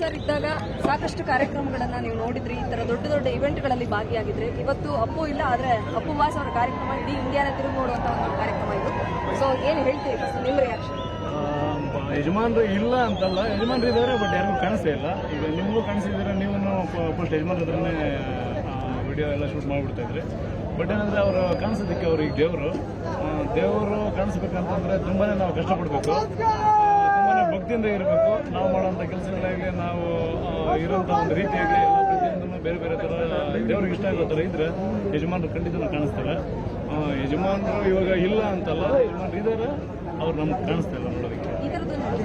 Sir ಇದ್ದಾಗ ಸಾಕಷ್ಟು ಕಾರ್ಯಕ್ರಮಗಳನ್ನ ನೀವು ನೋಡಿದ್ರಿ, ಈ ತರ ದೊಡ್ಡ ದೊಡ್ಡ ಇವೆಂಟ್ಗಳಲ್ಲಿ ಭಾಗಿಯಾಗಿದ್ರೆ. ಇವತ್ತು ಅಪ್ಪು ಇಲ್ಲ, ಆದ್ರೆ ಅಪ್ಪು ವಾಸ್ ಅವರ ಕಾರ್ಯಕ್ರಮ ಇಡೀ ಇಂಡಿಯಾನ ತಿರುಗಿ ನೋಡುವಂತ ಒಂದು ಕಾರ್ಯಕ್ರಮ ಇದು. ಸೊ ಏನ್ ಹೇಳ್ತೀರಿ ನಿಮ್ಮ ರಿಯಾಕ್ಷನ್ ಯಜಮಾನರು ಇಲ್ಲ ಅಂತಲ್ಲ, ಯಜಮಾನ್ರು ಇದ್ದಾರೆ ಬಟ್ ಯಾರಿಗೂ ಕಾಣಿಸ್ತಾ ಇಲ್ಲ. ಈಗ ನಿಮಗೂ ಕಾಣಿಸಿದ್ರೆ ನೀವು ಫಸ್ಟ್ ಯಜಮಾನ್ರ ಹತ್ರನೇ ವಿಡಿಯೋ ಎಲ್ಲ ಶೂಟ್ ಮಾಡಿಬಿಡ್ತಾ ಇದ್ರೆ. ಬಟ್ ಏನಂದ್ರೆ ಅವರು ಕಾಣಿಸೋದಕ್ಕೆ ಅವ್ರಿಗೆ ದೇವರು. ದೇವರು ಕಾಣಿಸ್ಬೇಕಂತಂದ್ರೆ ತುಂಬಾನೇ ನಾವು ಕಷ್ಟಪಡಬೇಕು. ಭಕ್ತಿಯಿಂದ ಇರಬೇಕು. ನಾವು ಮಾಡುವಂಥ ಕೆಲಸಗಳಾಗಲಿ ನಾವು ಇರೋಂಥ ಒಂದು ರೀತಿಯಾಗಲಿ ಎಲ್ಲ ಪ್ರತಿಯೊಂದನ್ನು ಬೇರೆ ಬೇರೆ ಥರ ದೇವ್ರಿಗೆ ಇಷ್ಟ ಆಗೋ ಥರ ಇದ್ರೆ ಯಜಮಾನರು ಖಂಡಿತ ಕಾಣಿಸ್ತಾರೆ. ಯಜಮಾನರು ಇವಾಗ ಇಲ್ಲ ಅಂತಲ್ಲ, ಯಜಮಾನರು ಇದ್ದಾರೆ ಅವ್ರು ನಮ್ಗೆ ಕಾಣಿಸ್ತಾ ಇಲ್ಲ ನೋಡೋದಕ್ಕೆ.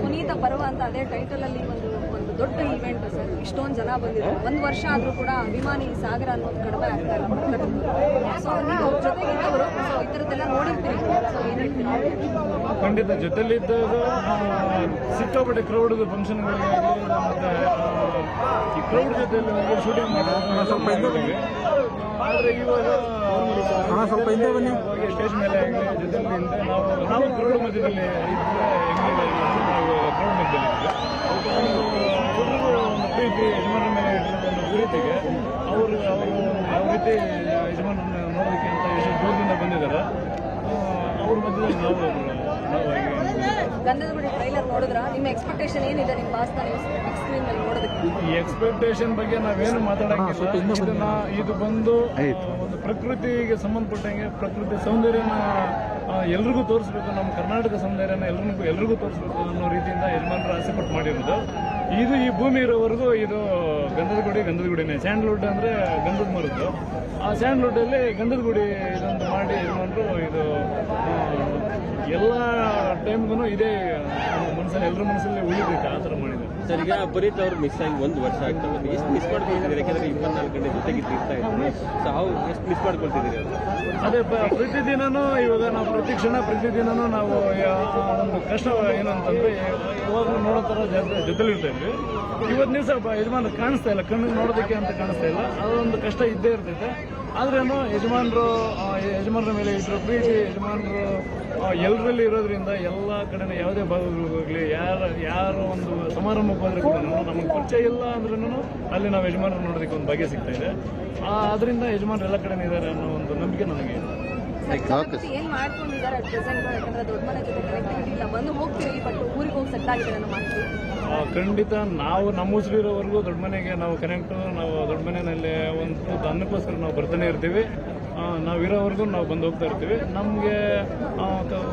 ಪುನೀತ ಪರ್ವ ಅಂತ ಅದೇ ಟೈಟಲ್ ಅಲ್ಲಿ ಒಂದು ಒಂದು ದೊಡ್ಡ ಇವೆಂಟ್ ಸರ್. ಇಷ್ಟೊಂದು ಜನ ಬಂದಿದ್ದಾರೆ. ಒಂದು ವರ್ಷ ಆದ್ರೂ ಕೂಡ ಅಭಿಮಾನಿ ಸಾಗರ ಅನ್ನೋದು ಕಡಿಮೆ ಆಗ್ತಾ ಸೊ ಈ ಥರದ್ದೆಲ್ಲ ನೋಡಿರ್ತೀರಿ. ಸೊ ಖಂಡಿತ ಜೊತೆಲಿದ್ದಾಗ ಸಿಕ್ಕಾಪಟ್ಟೆ ಕ್ರೌಡ್ ಫಂಕ್ಷನ್ಗಳಿಗೆ ಮತ್ತೆ ಈ ಕ್ರೌಡ್ ಜೊತೆ ಶೂಟಿಂಗ್ ಮಾಡಿದ್ವಿ ಆದರೆ ಇವಾಗ ಸ್ವಲ್ಪ ಹಿಂದೆ ಬನ್ನಿ. ಸ್ಟೇಜ್ ಮೇಲೆ ಆಗಲಿ ಜೊತೆಲಿ ನಾವು ನಾವು ಕ್ರೌಡ್ ಮಧ್ಯದಲ್ಲಿ ಹೆಂಗಿದೆ ಕ್ರೌಡ್ ಮಧ್ಯದಲ್ಲಿ ಪ್ರೀತಿ ಮೇಲೆ ಇಟ್ಟಿರೋ ಒಂದು ಪ್ರೀತಿಗೆ ಅವರು ಅವರು ಯಾವ ರೀತಿ ಯಜಮಾನ ನೋಡೋದಕ್ಕೆ ಅಂತ ಎಷ್ಟು ದೂರದಿಂದ ಬಂದಿದ್ದಾರೆ. ಗಂಧದ ಗುಡಿ ಟ್ರೈಲರ್ ನೋಡಿದ್ರ ನಿಮ್ಮ ಎಕ್ಸ್ಪೆಕ್ಟೇಷನ್ ಏನಿದೆ ನಿಮ್ಮ ಪಾಸ್ತ ಬಿಗ್ ಸ್ಕ್ರೀನ್ ಮೇಲೆ ನೋಡೋದಕ್ಕೆ ಈ ಎಕ್ಸ್ಪೆಕ್ಟೇಷನ್ ಬಗ್ಗೆ ನಾವೇನು ಮಾತಾಡಕ್ಕಿಲ್ಲ. ಇದನ್ನ ಇದು ಬಂದು ಒಂದು ಪ್ರಕೃತಿಗೆ ಸಂಬಂಧಪಟ್ಟಂಗೆ ಪ್ರಕೃತಿ ಸೌಂದರ್ಯನ ಎಲ್ರಿಗೂ ತೋರಿಸ್ಬೇಕು. ನಮ್ಮ ಕರ್ನಾಟಕ ಸೌಂದರ್ಯನ ಎಲ್ರಿಗೂ ಎಲ್ರಿಗೂ ತೋರಿಸ್ಬೇಕು ಅನ್ನೋ ರೀತಿಯಿಂದ ಯಜಮಾನರು ಆಸೆ ಪಟ್ಟು ಮಾಡಿರೋದು. ಇದು ಈ ಭೂಮಿ ಇರೋವರೆಗೂ ಇದು ಗಂಧದ ಗುಡಿ ಗಂಧದ ಗುಡಿನೇ ಸ್ಯಾಂಡ್ಲ್ವುಡ್ ಅಂದ್ರೆ ಗಂಧದ ಮರದ್ದು. ಆ ಸ್ಯಾಂಡ್ಲ್ವುಡ್ ಅಲ್ಲಿ ಗಂಧದ ಗುಡಿ ಇದೊಂದು ಮಾಡಿ ಇದು ಇದು ಎಲ್ಲ ಟೈಮ್ಗೂ ಇದೇ ಮನಸ್ಸಲ್ಲಿ ಎಲ್ಲರ ಮನಸ್ಸಲ್ಲಿ ಉಳಿಬೇಕು ಆ ಥರ ಮಾಡಿದ್ದಾರೆ ಸರ್ ಈಗ ಪುನೀತ್ ಅವ್ರು ಮಿಸ್ ಆಗಿ ಒಂದು ವರ್ಷ ಆಗ್ತಾ ಬಂದು ಎಷ್ಟು ಮಿಸ್ ಮಾಡ್ಕೊಳ್ತಿದ್ದೀರಿ? ಯಾಕಂದ್ರೆ ಇಪ್ಪತ್ನಾಲ್ಕು ಗಂಟೆ ಜೊತೆಗೆ ಇರ್ತಾ ಇದ್ದಾರೆ ಸೊ ಅವ್ರು ಎಷ್ಟು ಮಿಸ್ ಮಾಡ್ಕೊಳ್ತಿದ್ದೀರಿ ಅದೇ ಪ್ರತಿದಿನನೂ ಇವಾಗ ನಾವು ಪ್ರತಿ ಕ್ಷಣ ಪ್ರತಿದಿನನೂ ನಾವು ಒಂದು ಕಷ್ಟ ಏನಂತಂದ್ರೆ ಇವಾಗ ನೋಡೋ ಥರ ಜೊತೆ ಜೊತೆಲಿ ಇರ್ತಾ ಇದ್ವಿ. ಇವತ್ತು ದಿವಸ ಯಜಮಾನ ಕಾಣಿಸ್ತಾ ಇಲ್ಲ. ಕಣ್ಣು ನೋಡೋದಕ್ಕೆ ಅಂತ ಕಾಣಿಸ್ತಾ ಇಲ್ಲ. ಅದೊಂದು ಕಷ್ಟ ಇದ್ದೇ ಇರ್ತೈತೆ. ಆದ್ರೇನು ಯಜಮಾನರು ಯಜಮಾನರ ಮೇಲೆ ಇಟ್ಟಿರೋ ಪ್ರೀತಿ ಯಜಮಾನರು ಎಲ್ಲರಲ್ಲಿ ಇರೋದ್ರಿಂದ ಎಲ್ಲ ಕಡೆನೂ ಯಾವುದೇ ಭಾಗಗಳಿಗೆ ಹೋಗ್ಲಿ, ಯಾರು ಯಾರು ಒಂದು ಸಮಾರಂಭಕ್ಕೆ ಹೋದ್ರೆ ಕೂಡ ನಮಗೆ ಪರಿಚಯ ಇಲ್ಲ ಅಂದ್ರೂ ಅಲ್ಲಿ ನಾವು ಯಜಮಾನರು ನೋಡೋದಕ್ಕೆ ಒಂದು ಬಗೆ ಸಿಗ್ತಾ ಇದೆ. ಅದರಿಂದ ಯಜಮಾನರು ಎಲ್ಲ ಕಡೆ ಇದ್ದಾರೆ ಅನ್ನೋ ಒಂದು ನಂಬಿಕೆ ನನಗೆ. ಇದೆ ಏನ್ ಮಾಡ್ಕೊಂಡಿದ್ದಾರೆ ಪ್ರೆಸೆಂಟ್ ಯಾಕಂದ್ರೆ ದೊಡ್ಡ ಮನೆ ಜೊತೆ ಕನೆಕ್ಟಿವಿಟಿ ಇಲ್ಲ ಬಂದು ಹೋಗ್ತೀರಿ ಬಟ್ ಊರಿಗೆ ಹೋಗಿ ಸೆಟ್ ಆಗಿದೆ ಅನ್ನೋ ಮಾಡ್ತೀವಿ ಖಂಡಿತ ನಾವು ನಮ್ಮ ಉಸಿರಿರೋವರೆಗೂ ದೊಡ್ಡ ಮನೆಗೆ ನಾವು ಕನೆಕ್ಟ್ ನಾವು ದೊಡ್ಡ ಮನೆಯಲ್ಲಿ ಒಂದು ಅನ್ನಕ್ಕೋಸ್ಕರ ನಾವು ಬರ್ತಾನೆ ಇರ್ತೀವಿ. ನಾವು ಇರೋವರೆಗೂ ನಾವು ಬಂದು ಹೋಗ್ತಾ ಇರ್ತೀವಿ. ನಮಗೆ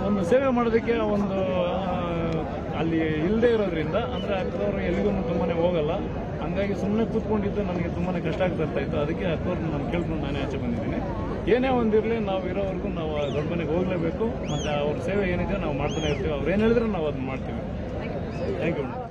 ಒಂದು ಸೇವೆ ಮಾಡೋದಕ್ಕೆ ಒಂದು ಅಲ್ಲಿ ಇಲ್ಲದೆ ಇರೋದ್ರಿಂದ, ಅಂದರೆ ಅಕ್ಕದವ್ರು ಎಲ್ಲಿಗೂ ತುಂಬಾನೇ ಹೋಗಲ್ಲ. ಹಂಗಾಗಿ ಸುಮ್ಮನೆ ಕೂತ್ಕೊಂಡಿದ್ದು ನನಗೆ ತುಂಬಾನೇ ಕಷ್ಟ ಆಗ್ತಾ ಇತ್ತು. ಅದಕ್ಕೆ ಅಕ್ಕವ್ರನ್ನ ನಾನು ಕೇಳ್ಕೊಂಡು ನಾನೇ ಆಚೆ ಬಂದಿದ್ದೀನಿ. ಏನೇ ಒಂದಿರಲಿ ನಾವು ಇರೋವರೆಗೂ ನಾವು ದೊಡ್ಡ ಮನೆಗೆ ಹೋಗಲೇಬೇಕು. ಮತ್ತು ಅವ್ರ ಸೇವೆ ಏನಿದೆ, ನಾವು ಮಾಡ್ತಾನೆ ಇರ್ತೀವಿ. ಅವ್ರು ಏನು ಹೇಳಿದ್ರೆ ನಾವು ಅದನ್ನ ಮಾಡ್ತೀವಿ. Thank you